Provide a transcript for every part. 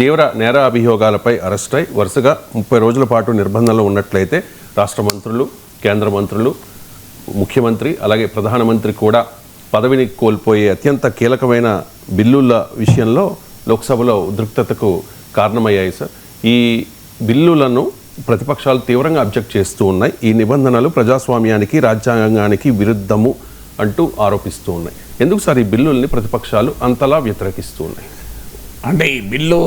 తీవ్ర నేర అభియోగాలపై అరెస్టై వరుసగా ముప్పై రోజుల పాటు నిర్బంధంలో ఉన్నట్లయితే రాష్ట్ర మంత్రులు కేంద్ర మంత్రులు ముఖ్యమంత్రి అలాగే ప్రధానమంత్రి కూడా పదవిని కోల్పోయే అత్యంత కీలకమైన బిల్లుల విషయంలో లోక్సభలో ఉద్రిక్తతకు కారణమయ్యాయి సార్. ఈ బిల్లులను ప్రతిపక్షాలు తీవ్రంగా అబ్జెక్ట్ చేస్తూ ఉన్నాయి. ఈ నిబంధనలు ప్రజాస్వామ్యానికి రాజ్యాంగానికి విరుద్ధము అంటూ ఆరోపిస్తూ ఉన్నాయి. ఎందుకు సార్ ఈ బిల్లుల్ని ప్రతిపక్షాలు అంతలా వ్యతిరేకిస్తూ ఉన్నాయి? అంటే ఈ బిల్లు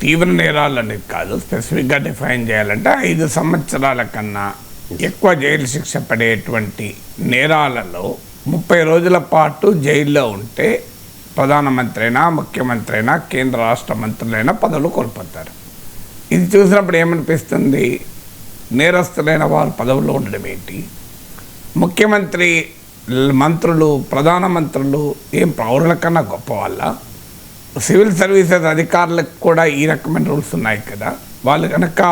తీవ్ర నేరాలు అనేది కాదు స్పెసిఫిక్గా డిఫైన్ చేయాలంటే ఐదు సంవత్సరాల కన్నా ఎక్కువ జైలు శిక్ష పడేటువంటి నేరాలలో ముప్పై రోజుల పాటు జైల్లో ఉంటే ప్రధానమంత్రి అయినా ముఖ్యమంత్రి అయినా కేంద్ర రాష్ట్ర మంత్రులైనా పదవులు కోల్పోతారు. ఇది చూసినప్పుడు ఏమనిపిస్తుంది? నేరస్తులైన వారు పదవుల్లో ఉండడం ఏంటి? ముఖ్యమంత్రి మంత్రులు ప్రధానమంత్రులు ఏం పౌరుల కన్నా గొప్ప వాళ్ళ సివిల్ సర్వీసెస్ అధికారులకు కూడా ఈ రకమైన రూల్స్ ఉన్నాయి కదా. వాళ్ళు కనుక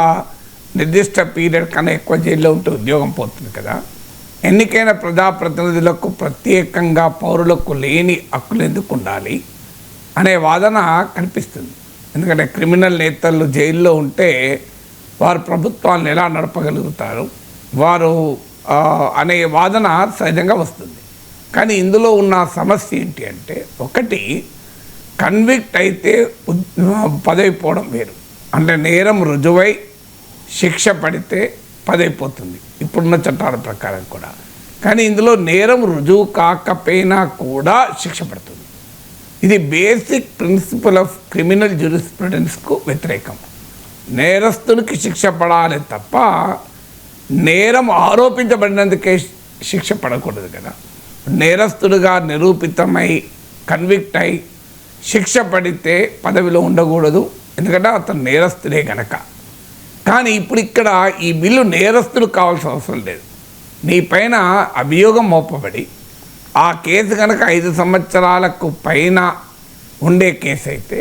నిర్దిష్ట పీరియడ్ కన్నా ఎక్కువ జైల్లో ఉంటే ఉద్యోగం పోతుంది కదా. ఎన్నికైన ప్రజాప్రతినిధులకు ప్రత్యేకంగా పౌరులకు లేని హక్కులు ఎందుకు ఉండాలి అనే వాదన కనిపిస్తుంది ఎందుకంటే క్రిమినల్ నేతలు జైల్లో ఉంటే వారు ప్రభుత్వాలను ఎలా నడపగలుగుతారు వారు అనే వాదన సహజంగా వస్తుంది. కానీ ఇందులో ఉన్న సమస్య ఏంటి అంటే ఒకటి కన్విక్ట్ అయితే ఉద్- పదవి పోవడం వేరు. అంటే నేరం రుజువై శిక్ష పడితే పదైపోతుంది. ఇప్పుడున్న చట్టాల ప్రకారం కూడా. కానీ ఇందులో నేరం రుజువు కాకపోయినా కూడా శిక్ష పడుతుంది. ఇది బేసిక్ ప్రిన్సిపల్ ఆఫ్ క్రిమినల్ జ్యూరిస్ప్రుడెన్స్కు వ్యతిరేకం. నేరస్తునికి శిక్ష పడాలి తప్ప నేరం ఆరోపించబడినందుకే శిక్ష పడకూడదు కదా. నేరస్తుడుగా నిరూపితమై కన్విక్ట్ అయి శిక్ష పడితే పదవిలో ఉండకూడదు. ఎందుకంటే అతను నేరస్తుడే గనక. కానీ ఇప్పుడు ఇక్కడ ఈ బిల్లు నేరస్తుడు కావాల్సిన అవసరం లేదు. నీ పైన అభియోగం మోపబడి ఆ కేసు కనుక ఐదు సంవత్సరాలకు పైన ఉండే కేసు అయితే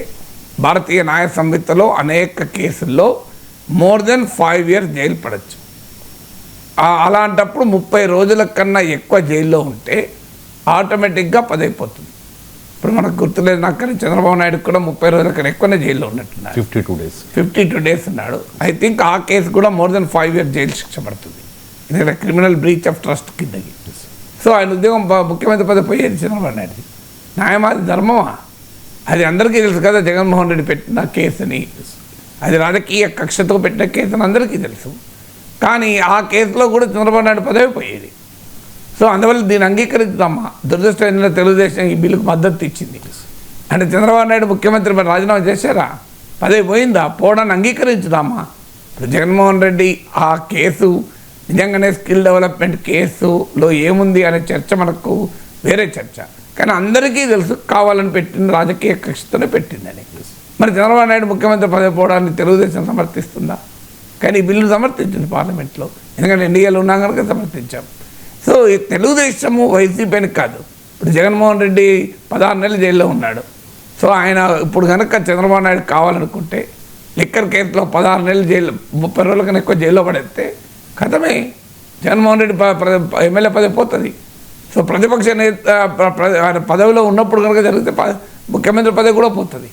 భారతీయ న్యాయ సంహితలో అనేక కేసుల్లో more than five years jail పడచ్చు. అలాంటప్పుడు ముప్పై రోజుల కన్నా ఎక్కువ జైల్లో ఉంటే ఆటోమేటిక్గా పదైపోతుంది. ఇప్పుడు మనకు గుర్తులేదు నాకు కానీ చంద్రబాబు నాయుడు కూడా ముప్పై రోజుల కన్నా ఎక్కువనే జైల్లో ఉన్నట్టున్నారు. Fifty two days fifty two days ఉన్నాడు. ఐ థింక్ ఆ కేసు కూడా more than five years jail శిక్ష పడుతుంది. ఎందుకంటే క్రిమినల్ బ్రీచ్ ఆఫ్ ట్రస్ట్ కిందకి? సో ఆయన ఉద్యోగం ముఖ్యమంత్రి పదవి పోయేది చంద్రబాబు నాయుడు. న్యాయమా అది ధర్మమా? అది అందరికీ తెలుసు కదా జగన్మోహన్ రెడ్డి పెట్టిన కేసుని. అది రాజకీయ కక్షతో పెట్టిన కేసు అని అందరికీ తెలుసు. కానీ ఆ కేసులో కూడా చంద్రబాబు నాయుడు పదవి పోయేది. సో అందువల్ల దీన్ని అంగీకరిద్దామా? దురదృష్టం తెలుగుదేశం ఈ బిల్లుకు మద్దతు ఇచ్చింది. అంటే చంద్రబాబు నాయుడు ముఖ్యమంత్రి మరి రాజీనామా చేశారా? పదవి పోయిందా? పోవడాన్ని అంగీకరించుదామా? ఇప్పుడు జగన్మోహన్ రెడ్డి ఆ కేసు నిజంగానే స్కిల్ డెవలప్మెంట్ కేసులో ఏముంది అనే చర్చ మనకు వేరే చర్చ. కానీ అందరికీ తెలుసు కావాలని పెట్టింది రాజకీయ కక్షతోనే పెట్టిందని మరి చంద్రబాబు నాయుడు ముఖ్యమంత్రి పదవి పోవడాన్ని తెలుగుదేశం సమర్థిస్తుందా? కానీ ఈ బిల్లు సమర్థించింది పార్లమెంట్లో. ఎందుకంటే ఎన్డీఏలు ఉన్నాం కనుక సమర్థించాం. సో ఈ తెలుగుదేశము వైసీపీ అని కాదు. ఇప్పుడు జగన్మోహన్ రెడ్డి పదహారు నెలలు జైల్లో ఉన్నాడు. సో ఆయన ఇప్పుడు కనుక చంద్రబాబు నాయుడు కావాలనుకుంటే లిక్కర్ కేసులో పదహారు నెలలు జైలు ముప్పై రోజుల కన్నా ఎక్కువ జైల్లో పడేస్తే కథమే. జగన్మోహన్ రెడ్డి ఎమ్మెల్యే పదవి పోతుంది. సో ప్రతిపక్ష నేత ఆయన పదవిలో ఉన్నప్పుడు కనుక జరిగితే ముఖ్యమంత్రి పదవి కూడా పోతుంది.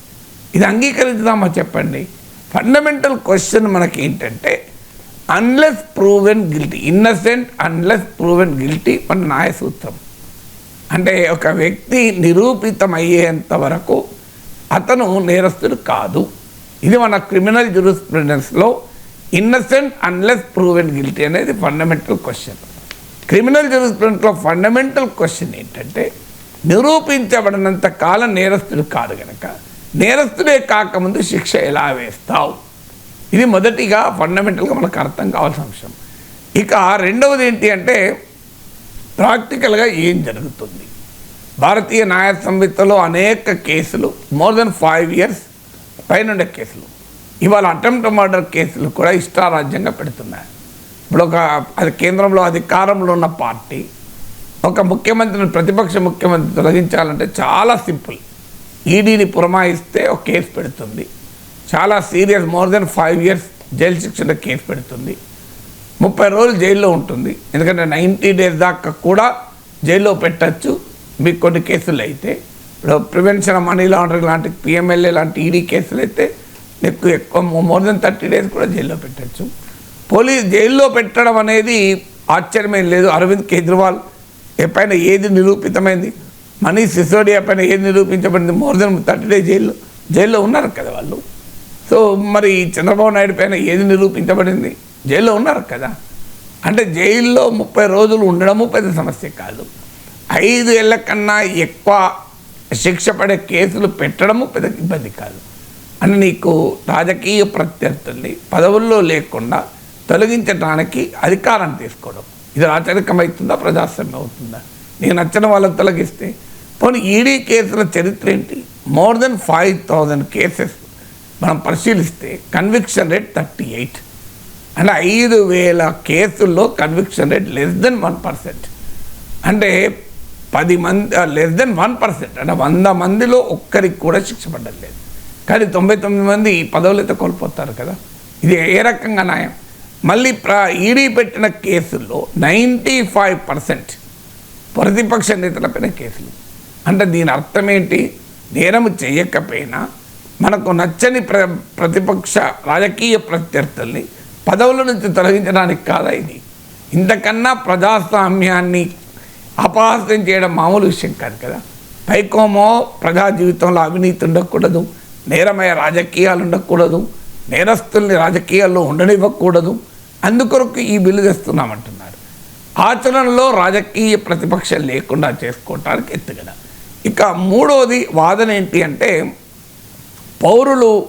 ఇది అంగీకరించుదామా చెప్పండి. ఫండమెంటల్ క్వశ్చన్ మనకి ఏంటంటే unless proven guilty innocent unless proven guilty మన న్యాయ సూత్రం అంటే ఒక వ్యక్తి నిరూపితమయ్యేంత వరకు అతను నేరస్తుడు కాదు. ఇది మన క్రిమినల్ జురిస్ప్రుడెన్స్లో ఇన్నసెంట్ అన్లెస్ ప్రూవెన్ గిల్టీ అనేది ఫండమెంటల్ క్వశ్చన్ క్రిమినల్ జురిస్ప్రుడెన్స్లో ఫండమెంటల్ క్వశ్చన్ ఏంటంటే నిరూపించబడినంత కాలం నేరస్తుడు కాదు గనక నేరస్తుడే కాకముందు శిక్ష ఎలా వేస్తావు? ఇది మొదటిగా ఫండమెంటల్గా మనకు అర్థం కావాల్సిన అంశం ఇక రెండవది ఏంటి అంటే ప్రాక్టికల్గా ఏం జరుగుతుంది? భారతీయ న్యాయ సంహితలో అనేక కేసులు మోర్ దెన్ ఫైవ్ ఇయర్స్ పైనుండే కేసులు. ఇవాళ అటెంప్ట్ మర్డర్ కేసులు కూడా ఇష్టారాజ్యంగా పెడుతున్నాయి. ఇప్పుడు ఒక అది కేంద్రంలో అధికారంలో ఉన్న పార్టీ ఒక ముఖ్యమంత్రిని ప్రతిపక్ష ముఖ్యమంత్రి తొలగించాలంటే చాలా సింపుల్. ఈడీని పురమాయిస్తే ఒక కేసు పెడుతుంది. చాలా serious more than five years jail శిక్షణ కేసు పెడుతుంది. ముప్పై రోజులు జైల్లో ఉంటుంది. ఎందుకంటే నైంటీ డేస్ దాకా కూడా జైల్లో పెట్టచ్చు. మీకు కొన్ని కేసులు అయితే. ఇప్పుడు ప్రివెన్షన్ ఆఫ్ మనీ లాండరింగ్ లాంటి పిఎంఎల్ఏ లాంటి ఈడీ కేసులు అయితే నీకు ఎక్కువ మోర్ దెన్ థర్టీ డేస్ కూడా జైల్లో పెట్టచ్చు. పోలీస్ జైల్లో పెట్టడం అనేది ఆశ్చర్యమేం లేదు. అరవింద్ కేజ్రీవాల్ పైన ఏది నిరూపితమైంది? మనీష్ సిసోడియా పైన ఏది నిరూపించబడింది? మోర్ దెన్ థర్టీ డేస్ జైల్లో జైల్లో ఉన్నారు కదా వాళ్ళు. సో మరి చంద్రబాబు నాయుడు పైన ఏది నిరూపించబడింది? జైల్లో ఉన్నారు కదా. అంటే జైల్లో ముప్పై రోజులు ఉండడము పెద్ద సమస్య కాదు. ఐదు ఏళ్ళ కన్నా ఎక్కువ శిక్ష పడే కేసులు పెట్టడము పెద్ద ఇబ్బంది కాదు. అని నీకు రాజకీయ ప్రత్యర్థుల్ని పదవుల్లో లేకుండా తొలగించడానికి అధికారం తీసుకోవడం. ఇది రాచరికమవుతుందా ప్రజాస్వామ్యం అవుతుందా నీకు నచ్చిన వాళ్ళని తొలగిస్తే. పోనీ ఈడీ కేసుల చరిత్ర ఏంటి? More than five thousand cases మనం పరిశీలిస్తే కన్విక్షన్ రేట్ థర్టీ ఎయిట్ అంటే ఐదు వేల కేసుల్లో conviction rate less than one percent అంటే పది మంది లెస్ దెన్ వన్ పర్సెంట్ అంటే వంద మందిలో ఒక్కరికి కూడా శిక్ష పడ్డం లేదు. కానీ తొంభై తొమ్మిది మంది పదవులతో కోల్పోతారు కదా. ఇది ఏ రకంగా న్యాయం? మళ్ళీ ప్ర ఈడీ పెట్టిన కేసుల్లో నైంటీ ఫైవ్ పర్సెంట్ ప్రతిపక్ష నేతలపైన కేసులు. అంటే దీని అర్థం ఏంటి? నేరం చేయకపోయినా మనకు నచ్చని ప్ర ప్రతిపక్ష రాజకీయ ప్రత్యర్థుల్ని పదవుల నుంచి తొలగించడానికి కాదా ఇది? ఇంతకన్నా ప్రజాస్వామ్యాన్ని అపహాస్యం చేయడం మామూలు విషయం కాదు కదా. పైకోమో ప్రజా జీవితంలో అవినీతి ఉండకూడదు నేరమయ రాజకీయాలు ఉండకూడదు నేరస్తుల్ని రాజకీయాల్లో ఉండనివ్వకూడదు అందుకొరకు ఈ బిల్లు తెస్తున్నామంటున్నారు. ఆచరణలో రాజకీయ ప్రతిపక్షం లేకుండా చేసుకోవటానికి ఎత్తుగడ. ఇక మూడోది వాదన ఏంటి అంటే పౌరులు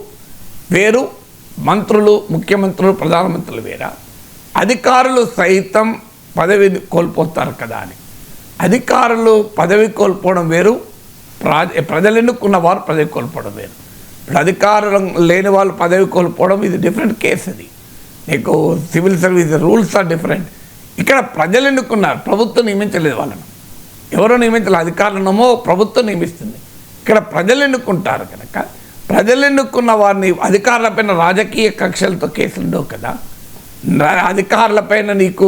వేరు మంత్రులు ముఖ్యమంత్రులు ప్రధానమంత్రులు వేరా? అధికారులు సైతం పదవి కోల్పోతారు కదా అని. అధికారులు పదవి కోల్పోవడం వేరు ప్రా ప్రజలు ఎన్నుకున్న వారు పదవి కోల్పోవడం వేరు. ఇప్పుడు అధికారం లేని వాళ్ళు పదవి కోల్పోవడం ఇది డిఫరెంట్ కేసు అది. నీకు civil service rules are different. ఇక్కడ ప్రజలు ఎన్నుకున్నారు ప్రభుత్వం నియమించలేదు వాళ్ళను. ఎవరో నియమించలేదు? అధికారులనమో ప్రభుత్వం నియమిస్తుంది. ఇక్కడ ప్రజలు ఎన్నుకుంటారు కనుక ప్రజలు ఎన్నుకున్న వారిని అధికారులపైన రాజకీయ కక్షలతో కేసులు ఉండవు కదా. అధికారులపైన నీకు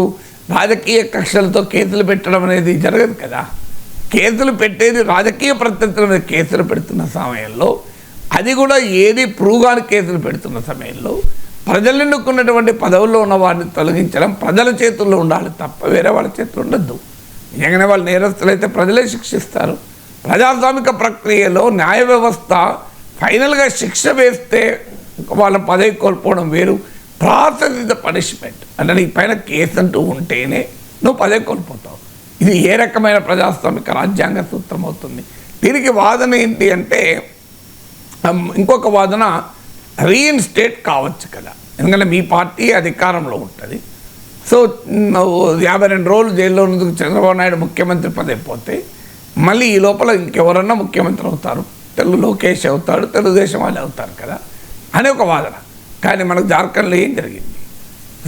రాజకీయ కక్షలతో కేసులు పెట్టడం అనేది జరగదు కదా. కేసులు పెట్టేది రాజకీయ ప్రత్యర్థుల మీద కేసులు పెడుతున్న సమయంలో అది కూడా ఏది ప్రూగాని కేసులు పెడుతున్న సమయంలో ప్రజలు ఎన్నుకున్నటువంటి పదవుల్లో ఉన్న వారిని తొలగించడం ప్రజల చేతుల్లో ఉండాలి తప్ప వేరే వాళ్ళ చేతులు ఉండద్దు. నిజంగానే వాళ్ళు నేరస్తులైతే ప్రజలే శిక్షిస్తారు. ప్రజాస్వామిక ప్రక్రియలో న్యాయ వ్యవస్థ ఫైనల్గా శిక్ష వేస్తే వాళ్ళ పదవి కోల్పోవడం వేరు. Process is the punishment. అంటే నీ పైన కేసు అంటూ ఉంటేనే నువ్వు పదవి కోల్పోతావు. ఇది ఏ రకమైన ప్రజాస్వామిక రాజ్యాంగ సూత్రం అవుతుంది? దీనికి వాదన ఏంటి అంటే ఇంకొక వాదన రీఇన్స్టేట్ కావచ్చు కదా. ఎందుకంటే మీ పార్టీ అధికారంలో ఉంటుంది. సో యాభై రెండు రోజులు జైల్లో ఉన్నందుకు చంద్రబాబు నాయుడు ముఖ్యమంత్రి పదవి పోతే మళ్ళీ ఈ లోపల ఇంకెవరన్నా ముఖ్యమంత్రి అవుతారు? తెలుగు లోకేష్ అవుతాడు తెలుగుదేశం వాళ్ళు అవుతారు కదా అని ఒక వాదన. కానీ మనకు జార్ఖండ్లో ఏం జరిగింది?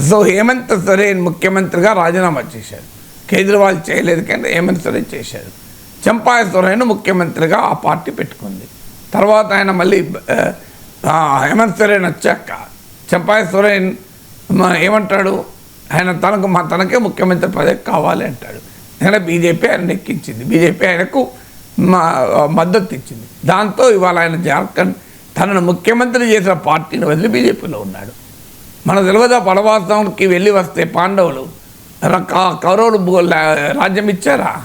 సో హేమంత్ సరేన్ ముఖ్యమంత్రిగా రాజీనామా చేశారు కేజ్రీవాల్ చేయలేదు కానీ హేమంత్ సరేన్ చేశారు చంపాయ సోరెన్ ముఖ్యమంత్రిగా ఆ పార్టీ పెట్టుకుంది. తర్వాత ఆయన మళ్ళీ హేమంత్ సరేన్ వచ్చాక చంపాయ సొరేన్ ఏమంటాడు? ఆయన తనకు మా తనకే ముఖ్యమంత్రి పదవి కావాలి అంటాడు. ఎందుకంటే బీజేపీ ఆయన ఎక్కించింది. బీజేపీ ఆయనకు మద్దతు ఇచ్చింది. దాంతో ఇవాళ ఆయన జార్ఖండ్ తనను ముఖ్యమంత్రి చేసిన పార్టీని వదిలి బీజేపీలో ఉన్నాడు. మన తెలియదా పడవాసంకి వెళ్ళి వస్తే పాండవులు కౌరవులు రాజ్యం ఇచ్చారా?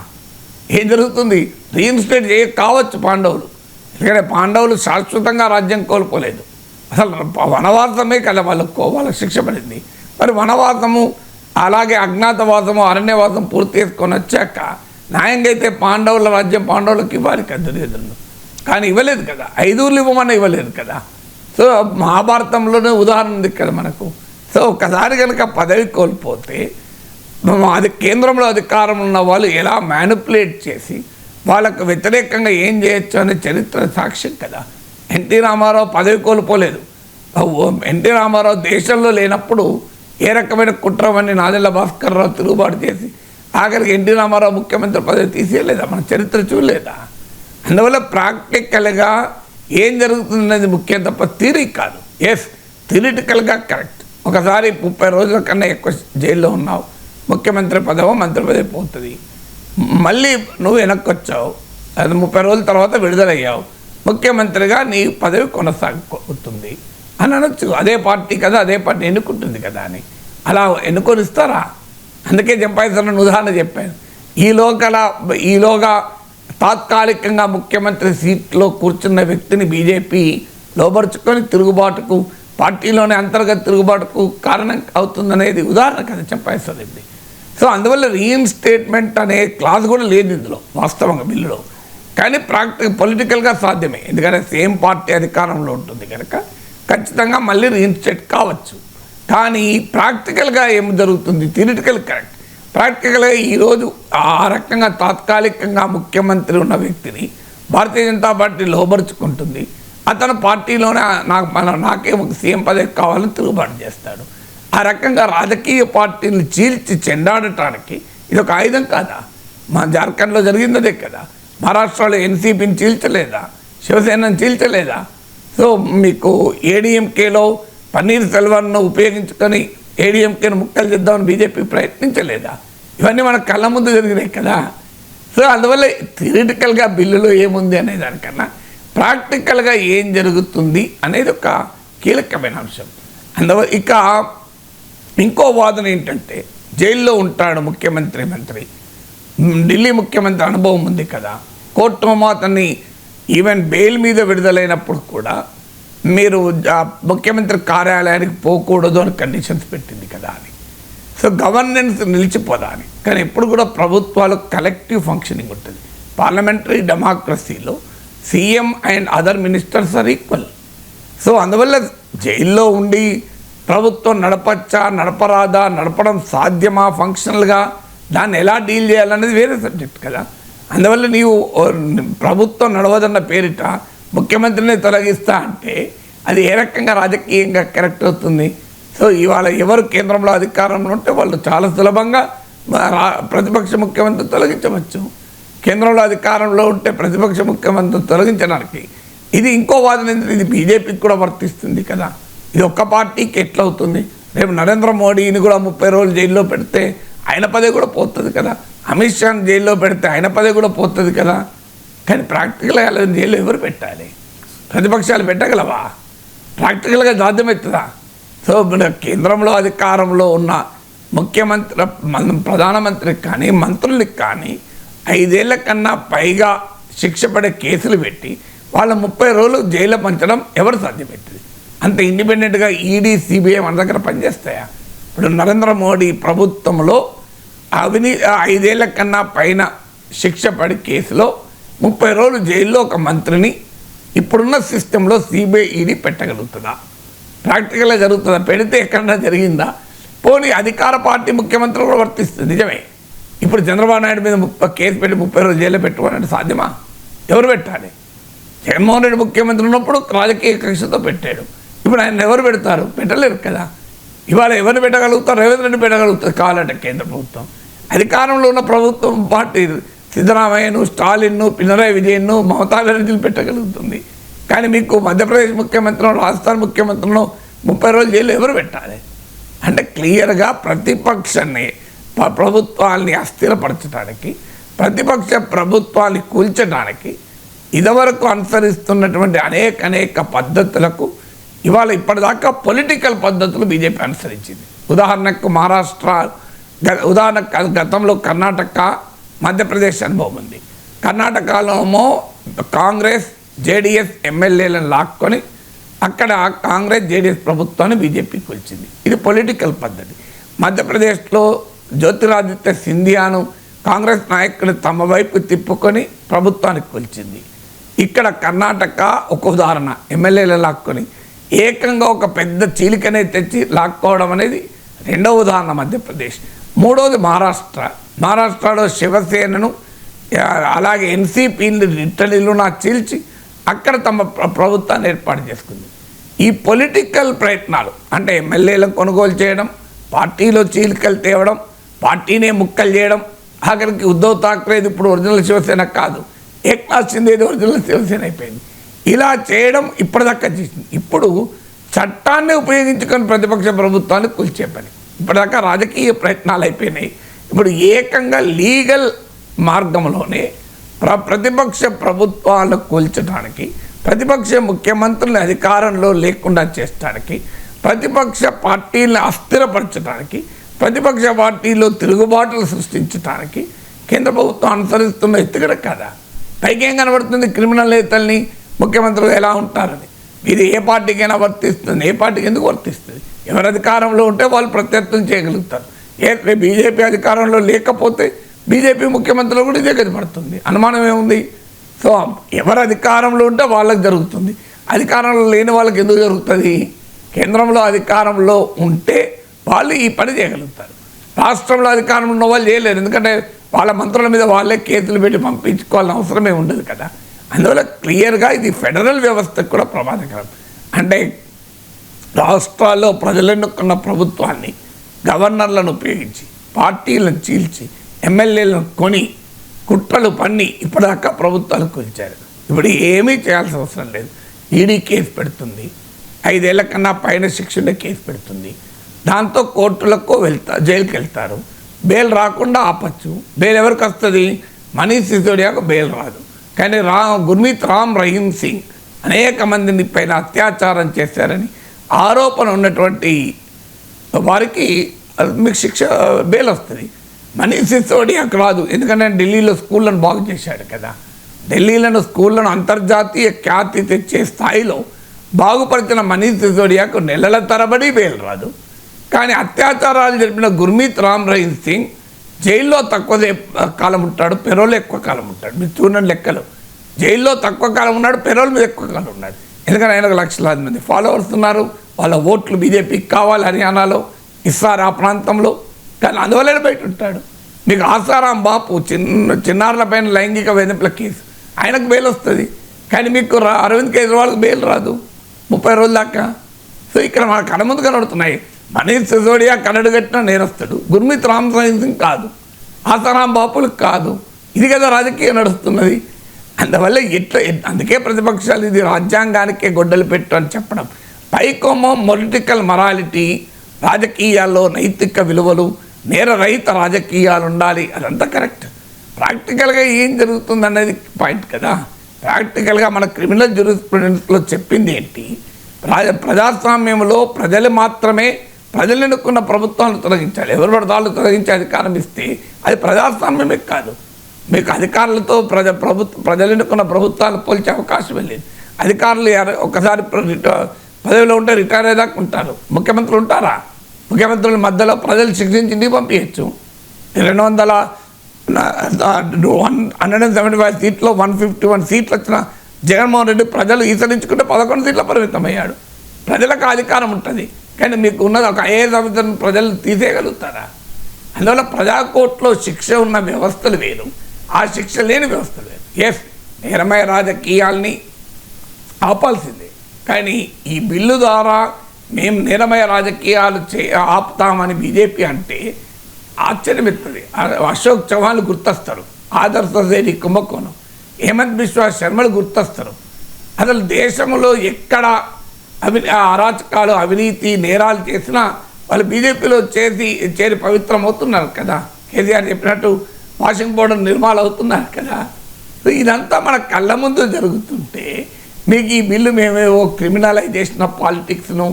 ఏం జరుగుతుంది? రీఇన్స్టేట్ చేయ కావచ్చు పాండవులు. ఎందుకంటే పాండవులు శాశ్వతంగా రాజ్యం కోల్పోలేదు. అసలు వనవాసమే కదా వాళ్ళకు కో- శిక్ష పడింది. మరి వనవాసము అలాగే అజ్ఞాతవాసము అరణ్యవాసం పూర్తి చేసుకొని వచ్చాక న్యాయంగా అయితే పాండవుల రాజ్యం పాండవులకు ఇవ్వాలి కదా దుర్యోధనులు కానీ ఇవ్వలేదు కదా ఐదుగురు ఇవ్వమని ఇవ్వలేదు కదా. సో మహాభారతంలోనే ఉదాహరణ ఉంది కదా మనకు. సో ఒకసారి కనుక పదవి కోల్పోతే అది కేంద్రంలో అధికారం ఉన్న వాళ్ళు ఎలా మ్యానిపులేట్ చేసి వాళ్ళకు వ్యతిరేకంగా ఏం చేయొచ్చు అనే చరిత్ర సాక్ష్యం కదా. ఎన్టీ రామారావు పదవి కోల్పోలేదు. ఎన్టీ రామారావు దేశంలో లేనప్పుడు ఏ రకమైన కుట్రమని నాదెల్ల భాస్కర్ రావు తిరుగుబాటు చేసి ఆఖరికి ఎన్టీ రామారావు ముఖ్యమంత్రి పదవి తీసేయలేదా? మన చరిత్ర చూడలేదా? అందువల్ల ప్రాక్టికల్గా ఏం జరుగుతుందనేది ముఖ్యం తప్ప థిరీ కాదు. ఎస్ థిరిటికల్గా కరెక్ట్ ఒకసారి ముప్పై రోజుల కన్నా ఎక్కువ జైల్లో ఉన్నావు. ముఖ్యమంత్రి పదవి మంత్రి పదవి పోతుంది. మళ్ళీ నువ్వు వెనక్కి వచ్చావు అది ముప్పై రోజుల తర్వాత విడుదలయ్యావు. ముఖ్యమంత్రిగా నీ పదవి కొనసాగుతుంది. అని అనొచ్చు. అదే పార్టీ కదా అదే పార్టీ ఎన్నుకుంటుంది కదా అని. అలా ఎన్నుకొని ఇస్తారా అందుకే జంపాయిసరని ఉదాహరణ చెప్పాను. ఈలోగల ఈలోగా తాత్కాలికంగా ముఖ్యమంత్రి సీట్లో కూర్చున్న వ్యక్తిని బీజేపీ లోపరుచుకొని తిరుగుబాటుకు పార్టీలోని అంతర్గత తిరుగుబాటుకు కారణం అవుతుందనేది ఉదాహరణ కదా చంపాయిసర్ సో అందువల్ల రీఇన్స్టేట్మెంట్ అనే క్లాస్ కూడా లేదు ఇందులో వాస్తవంగా బిల్లులో. కానీ ప్రాక్టి పొలిటికల్గా సాధ్యమే. ఎందుకంటే సేమ్ పార్టీ అధికారంలో ఉంటుంది కనుక ఖచ్చితంగా మళ్ళీ రీఇన్స్టేట్ కావచ్చు. కానీ ప్రాక్టికల్గా ఏం జరుగుతుంది? Theoretical correct. ప్రాక్టికల్గా ఈరోజు ఆ రకంగా తాత్కాలికంగా ముఖ్యమంత్రి ఉన్న వ్యక్తిని భారతీయ జనతా పార్టీ లోబరుచుకుంటుంది. అతను పార్టీలోనే నాకు మన నాకే ఒక సీఎం పదవి కావాలని తిరుగుబాటు చేస్తాడు. ఆ రకంగా రాజకీయ పార్టీని చీల్చి చెండాడటానికి ఇది ఒక ఆయుధం కాదా? మా జార్ఖండ్లో జరిగిందదే కదా. మహారాష్ట్రలో ఎన్సీపీని చీల్చలేదా? శివసేనని చీల్చలేదా? సో మీకు ఏడీఎంకేలో పన్నీర్ సెల్వన్ను ఉపయోగించుకొని ఏడీఎంకేను ముక్కలు చేద్దామని బీజేపీ ప్రయత్నించలేదా? ఇవన్నీ మన కళ్ళ ముందు జరిగినాయి కదా. సో అందువల్ల థిరిటికల్గా బిల్లులో ఏముంది అనే దానికన్నా ప్రాక్టికల్గా ఏం జరుగుతుంది అనేది ఒక కీలకమైన అంశం. అందువల్ల ఇక ఇంకో వాదన ఏంటంటే జైల్లో ఉంటాడు ముఖ్యమంత్రి మంత్రి. ఢిల్లీ ముఖ్యమంత్రి అనుభవం ఉంది కదా. కోర్టు అతన్ని ఈవెన్ బెయిల్ మీద విడుదలైనప్పుడు కూడా మీరు ముఖ్యమంత్రి కార్యాలయానికి పోకూడదు అని కండిషన్స్ పెట్టింది కదా అని. సో గవర్నెన్స్ నిలిచిపోదా అని కానీ ఎప్పుడు కూడా ప్రభుత్వాలు కలెక్టివ్ ఫంక్షనింగ్ ఉంటుంది. పార్లమెంటరీ డెమోక్రసీలో CM and other ministers are equal so అందువల్ల జైల్లో ఉండి ప్రభుత్వం నడపచ్చా నడపరాదా నడపడం సాధ్యమా ఫంక్షనల్గా దాన్ని ఎలా డీల్ చేయాలనేది వేరే సబ్జెక్ట్ కదా. అందువల్ల నీవు ప్రభుత్వం నడవదన్న పేరిట ముఖ్యమంత్రిని తొలగిస్తా అంటే అది ఏ రకంగా రాజకీయంగా కరెక్ట్ అవుతుంది? సో ఇవాళ ఎవరు కేంద్రంలో అధికారంలో ఉంటే వాళ్ళు చాలా సులభంగా రా- ప్రతిపక్ష ముఖ్యమంత్రి తొలగించవచ్చు. కేంద్రంలో అధికారంలో ఉంటే ప్రతిపక్ష ముఖ్యమంత్రి తొలగించడానికి ఇది ఇంకో వాదన ఇది బీజేపీకి కూడా వర్తిస్తుంది కదా. ఇది ఒక్క పార్టీకి ఎట్లవుతుంది రేపు నరేంద్ర మోడీని కూడా ముప్పై రోజులు జైల్లో పెడితే ఆయన పదే కూడా పోతుంది కదా. అమిత్ షాని జైల్లో పెడితే ఆయన పదే కూడా పోతుంది కదా. కానీ ప్రాక్టికల్గా అలా జైల్లో ఎవరు పెట్టాలి? ప్రతిపక్షాలు పెట్టగలవా? ప్రాక్టికల్గా సాధ్యమవుతుందా సో మన కేంద్రంలో అధికారంలో ఉన్న ముఖ్యమంత్రి ప్రధానమంత్రికి కానీ మంత్రులకి కానీ ఐదేళ్ళ కన్నా పైగా శిక్ష పడే కేసులు పెట్టి వాళ్ళ ముప్పై రోజులు జైల్లో పంచడం ఎవరు సాధ్యపెట్టింది అంత ఇండిపెండెంట్గా ఈడీ సిబిఐ మన దగ్గర పనిచేస్తాయా? ఇప్పుడు నరేంద్ర మోడీ ప్రభుత్వంలో అవినీ ఐదేళ్ళ కన్నా పైన శిక్ష పడి కేసులో ముప్పై రోజులు జైల్లో ఒక మంత్రిని ఇప్పుడున్న సిస్టంలో సిబిఐని పెట్టగలుగుతుందా ప్రాక్టికల్గా జరుగుతుందా? పెడితే ఎక్కడన్నా జరిగిందా? పోనీ అధికార పార్టీ ముఖ్యమంత్రి కూడా వర్తిస్తుంది. నిజమే. ఇప్పుడు చంద్రబాబు నాయుడు మీద ముప్పై కేసు పెట్టి ముప్పై రోజులు జైల్లో పెట్టుకోవాలంటే సాధ్యమా? ఎవరు పెట్టాలి? జగన్మోహన్ రెడ్డి ముఖ్యమంత్రి ఉన్నప్పుడు రాజకీయ కక్షతో పెట్టాడు. ఇప్పుడు ఆయన ఎవరు పెడతారు? పెట్టలేరు కదా. ఇవాళ ఎవరిని పెట్టగలుగుతారు? రేవంత్ రెడ్డి పెట్టగలుగుతారు కావాలంటే కేంద్ర ప్రభుత్వం. అధికారంలో ఉన్న ప్రభుత్వం పార్టీ సిద్ధరామయ్యను స్టాలిన్ను పినరాయి విజయన్ను మమతా బెనర్జీలు పెట్టగలుగుతుంది. కానీ మీకు మధ్యప్రదేశ్ ముఖ్యమంత్రినో రాజస్థాన్ ముఖ్యమంత్రినో ముప్పై రోజులు జైలు ఎవరు పెట్టాలి? అంటే క్లియర్గా ప్రతిపక్షాన్ని ప్రభుత్వాన్ని ప్రభుత్వాల్ని అస్థిరపరచడానికి ప్రతిపక్ష ప్రభుత్వాన్ని కూల్చడానికి ఇదివరకు అనుసరిస్తున్నటువంటి అనేక అనేక పద్ధతులకు ఇవాళ ఇప్పటిదాకా పొలిటికల్ పద్ధతులు బీజేపీ అనుసరించింది. ఉదాహరణకు మహారాష్ట్ర గ- ఉదాహరణకు గతంలో కర్ణాటక మధ్యప్రదేశ్ అనుభవం ఉంది. కర్ణాటకలో ఏమో కాంగ్రెస్ జేడిఎస్ ఎమ్మెల్యేలను లాక్కొని అక్కడ కాంగ్రెస్ జేడీఎస్ ప్రభుత్వాన్ని బీజేపీ కూల్చింది. ఇది పొలిటికల్ పద్ధతి. మధ్యప్రదేశ్లో జ్యోతిరాదిత్య సింధియాను కాంగ్రెస్ నాయకులు తమ వైపు తిప్పుకొని ప్రభుత్వానికి కూల్చింది. ఇక్కడ కర్ణాటక ఒక ఉదాహరణ. ఎమ్మెల్యేలు లాక్కొని ఏకంగా ఒక పెద్ద చీలికనే తెచ్చి లాక్కోవడం అనేది రెండవ ఉదాహరణ మధ్యప్రదేశ్. మూడవది మహారాష్ట్ర. మహారాష్ట్రలో శివసేనను అలాగే ఎన్సీపీని ఇట్టలీలు నా చీల్చి అక్కడ తమ ప్ర- ప్రభుత్వాన్ని ఏర్పాటు చేసుకుంది. ఈ పొలిటికల్ ప్రయత్నాలు అంటే ఎమ్మెల్యేలను కొనుగోలు చేయడం పార్టీలో చీలికలు తేవడం పార్టీనే ముక్కలు చేయడం ఆఖరికి ఉద్ధవ్ థాక్రేది ఇప్పుడు ఒరిజినల్ శివసేన కాదు. ఏక్నాథ్ షిందేది ఒరిజినల్ శివసేన అయిపోయింది. ఇలా చేయడం ఇప్పటిదాకా చేసింది. ఇప్పుడు చట్టాన్ని ఉపయోగించుకొని ప్రతిపక్ష ప్రభుత్వాన్ని కూల్చే పని. ఇప్పటిదాకా రాజకీయ ప్రయత్నాలు అయిపోయినాయి. ఇప్పుడు ఏకంగా లీగల్ మార్గంలోనే ప్ర ప్రతిపక్ష ప్రభుత్వాలను కూల్చడానికి ప్రతిపక్ష ముఖ్యమంత్రుల్ని అధికారంలో లేకుండా చేసడానికి ప్రతిపక్ష పార్టీలను అస్థిరపరచడానికి ప్రతిపక్ష పార్టీలో తిరుగుబాటులు సృష్టించడానికి కేంద్ర ప్రభుత్వం అనుసరిస్తున్న ఎత్తుగడ కదా? పైకి కనబడుతుంది క్రిమినల్ నేతల్ని? ముఖ్యమంత్రులు ఎలా ఉంటారని. ఇది ఏ పార్టీకైనా వర్తిస్తుంది ఏ పార్టీకి ఎందుకు వర్తిస్తుంది? ఎవరు అధికారంలో ఉంటే వాళ్ళు ప్రత్యర్థం చేయగలుగుతారు. ఏ బీజేపీ అధికారంలో లేకపోతే బీజేపీ ముఖ్యమంత్రులు కూడా ఇదే గది పడుతుంది అనుమానం ఏముంది? సో ఎవరు అధికారంలో ఉంటే వాళ్ళకి జరుగుతుంది. అధికారంలో లేని వాళ్ళకి ఎందుకు జరుగుతుంది? కేంద్రంలో అధికారంలో ఉంటే వాళ్ళు ఈ పని చేయగలుగుతారు. రాష్ట్రంలో అధికారంలో ఉన్న వాళ్ళు చేయలేరు. ఎందుకంటే వాళ్ళ మంత్రుల మీద వాళ్ళే కేసులు పెట్టి పంపించుకోవాలని అవసరమే ఉండదు కదా. అందువల్ల క్లియర్గా ఇది ఫెడరల్ వ్యవస్థకు కూడా ప్రమాదకరం. అంటే రాష్ట్రాల్లో ప్రజలెన్నుకున్న ప్రభుత్వాన్ని గవర్నర్లను ఉపయోగించి పార్టీలను చీల్చి ఎమ్మెల్యేలను కొని కుట్రలు పన్ని ఇప్పటిదాకా ప్రభుత్వాలు కూల్చారు. ఇప్పుడు ఏమీ చేయాల్సిన అవసరం లేదు. ఈడీ కేసు పెడుతుంది. ఐదేళ్ళ కన్నా పైన శిక్షణ కేసు పెడుతుంది. దాంతో కోర్టులకు వెళ్తా జైలుకి వెళ్తారు బెయిల్ రాకుండా ఆపచ్చు. బెయిల్ ఎవరికి వస్తుంది? మనీష్ సిసోడియాకు బెయిల్ రాదు. కానీ రా గుర్మీత్ రామ్ రహీం సింగ్ అనేక మందిని పైన అత్యాచారం చేశారని ఆరోపణ ఉన్నటువంటి వారికి మీకు శిక్ష బెయిల్ వస్తుంది. మనీష్ సిసోడియాకు రాదు. ఎందుకంటే ఢిల్లీలో స్కూళ్ళను బాగు చేశాడు కదా. ఢిల్లీలను స్కూళ్ళను అంతర్జాతీయ ఖ్యాతి తెచ్చే స్థాయిలో బాగుపరిచిన మనీష్ సిసోడియాకు నెలల తరబడి బెయిల్ రాదు. కానీ అత్యాచారాలు జరిపిన గుర్మీత్ రామ్ రహీం సింగ్ జైల్లో తక్కువ కాలం ఉంటాడు పెరోలు ఎక్కువ కాలం ఉంటాడు. మీరు చూడండి లెక్కలు. జైల్లో తక్కువ కాలం ఉన్నాడు పెరోల్ మీద ఎక్కువ కాలం ఉన్నాడు. ఎందుకంటే ఆయనకు లక్షలాది మంది ఫాలోవర్స్ ఉన్నారు. వాళ్ళ ఓట్లు బీజేపీకి కావాలి హర్యానాలో ఇస్తారు ఆ ప్రాంతంలో. కానీ అందువల్లనే బయట ఉంటాడు. మీకు ఆసారాం బాపు చిన్న చిన్నారుల పైన లైంగిక వేధింపుల కేసు. ఆయనకు బెయిల్ వస్తుంది. కానీ మీకు రా- అరవింద్ కేజ్రీవాల్కి బెయిల్ రాదు. ముప్పై రోజుల దాకా. సో ఇక్కడ మన కళ్ళ ముందు కనబడుతున్నాయి. మనీష్ సిసోడియా కన్నడు కట్టిన నేరస్తుడు. గుర్మిత్ రామ్ సింగ్ కాదు. ఆసారాం బాపులకు కాదు. ఇది కదా రాజకీయం నడుస్తున్నది. అందువల్ల ఇట్లా అందుకే ప్రతిపక్షాలు ఇది రాజ్యాంగానికే గొడ్డలు పెట్టు అని చెప్పడం. పైకోమో పొలిటికల్ మొరాలిటీ రాజకీయాల్లో నైతిక విలువలు నేర రహిత రాజకీయాలు ఉండాలి. అదంతా కరెక్ట్. ప్రాక్టికల్గా ఏం జరుగుతుంది అనేది పాయింట్ కదా. ప్రాక్టికల్గా మన క్రిమినల్ జ్యూరిస్ప్రుడెన్స్లో చెప్పింది ఏంటి? రాజ ప్రజాస్వామ్యంలో ప్రజలు మాత్రమే ప్రజలు ఎన్నుకున్న ప్రభుత్వాలను తొలగించాలి. ఎవరు పడతాళ్ళు తొలగించే అధికారం ఇస్తే అది ప్రజాస్వామ్యమే కాదు. మీకు అధికారులతో ప్రజ ప్రభుత్వ ప్రజలు ఎన్నుకున్న ప్రభుత్వాలు పోల్చే అవకాశం లేదు. అధికారులు ఒకసారి పదవిలో ఉంటే రిటైర్ అయ్యేదాకా ఉంటారు. ముఖ్యమంత్రులు ఉంటారా? ముఖ్యమంత్రుల మధ్యలో ప్రజలు శిక్షించి ఇంటికి పంపించచ్చు. రెండు వందల one hundred and seventy five సీట్లో వన్ ఫిఫ్టీ వన్ సీట్లు వచ్చిన జగన్మోహన్ రెడ్డి ప్రజలు ఈసరించుకుంటే పదకొండు సీట్ల పరిమితం అయ్యాడు ప్రజలకు అధికారం ఉంటుంది. కానీ మీకు ఉన్నది ఒక ఐఏఎస్ ఆఫీసర్ని ప్రజలు తీసేయగలుగుతారా? అందువల్ల ప్రజాకోర్టులో శిక్ష ఉన్న వ్యవస్థలు వేరు. ఆ శిక్ష లేని వ్యవస్థ లేదు. ఎస్ నిరమయ రాజకీయాల్ని ఆపాల్సిందే. కానీ ఈ బిల్లు ద్వారా మేము నేరమయ రాజకీయాలు చే ఆపుతామని బీజేపీ అంటే ఆశ్చర్యమెత్తుంది అశోక్ చౌహాన్ గుర్తొస్తారు. ఆదర్శ శైలి కుంభకోణం. హేమంత్ బిశ్వా శర్మలు గుర్తొస్తారు. అసలు దేశంలో ఎక్కడ అవి అరాచకాలు అవినీతి నేరాలు చేసినా వాళ్ళు బీజేపీలో చేసి చేరి పవిత్రం అవుతున్నారు కదా. కేసీఆర్ చెప్పినట్టు వాషింగ్ పౌడర్ నిర్మాలు అవుతున్నారు కదా. సో ఇదంతా మన కళ్ళ ముందు జరుగుతుంటే మీకు ఈ బిల్లు మేమేవో క్రిమినలైజేషన్ ఆఫ్ పాలిటిక్స్ను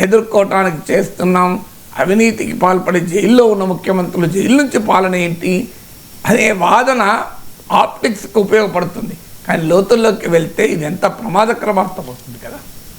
ఎదుర్కోవటానికి చేస్తున్నాం. అవినీతికి పాల్పడే జైల్లో ఉన్న ముఖ్యమంత్రులు జైలు నుంచి పాలన ఏంటి? అనే వాదన ఆప్టిక్స్కి ఉపయోగపడుతుంది. కానీ లోతుల్లోకి వెళ్తే ఇది ఎంత ప్రమాదకరం అర్థమవుతుంది కదా.